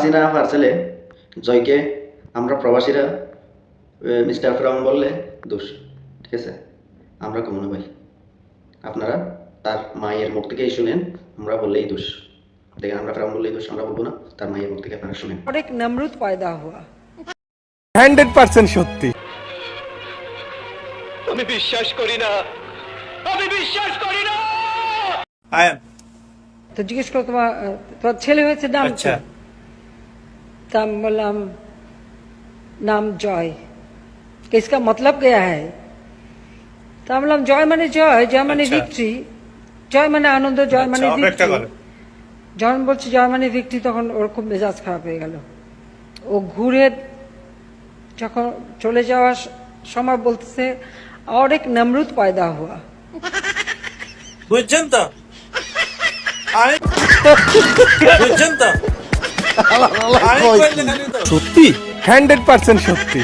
হাসিনা আমার ছেলে জয়কে আমরা প্রবাসীরা মিস্টার ফ্রাউন বললে দোষ ঠিক আছে? আমরা কমনে ভাই। আপনারা তার মায়ের মুখ থেকেই শুনেন আমরা বললেই দোষ। দেখেন আমরা ফ্রাউন বললেই দোষ আমরা বলব না তার মায়ের মুখ থেকে আপনারা শুনেন। অনেক নমরুদ পয়দা হওয়া। হান্ড্রেড পার্সেন্ট সত্যি। আমি বিশ্বাস করি না আমি বিশ্বাস করি না! তো জিজ্ঞেস করো তোমার তোমার ছেলে হয়েছে দাম আচ্ছা। তা আমি বললাম নাম জয় कि इसका मतलब क्या है তা আমি বললাম জয় মানে জয় জয় মানে আচ্ছা। ভিক্টরি জয় মানে আনন্দ জয় মানে আচ্ছা, অপেক্ষা ভিক্টরি করো যখন বলছে জয় মানে ভিক্টরি তখন ওর খুব মেজাজ খারাপ হয়ে গেল ও ঘুরে যখন চলে যাওয়ার স- সময় বলতেছে और एक नमरूद पैदा हुआ বুঝছেন তো আমি বুঝছেন তো আমি কইলে খালি তো সত্যি? হান্ড্রেড পার্সেন্ট সত্যি।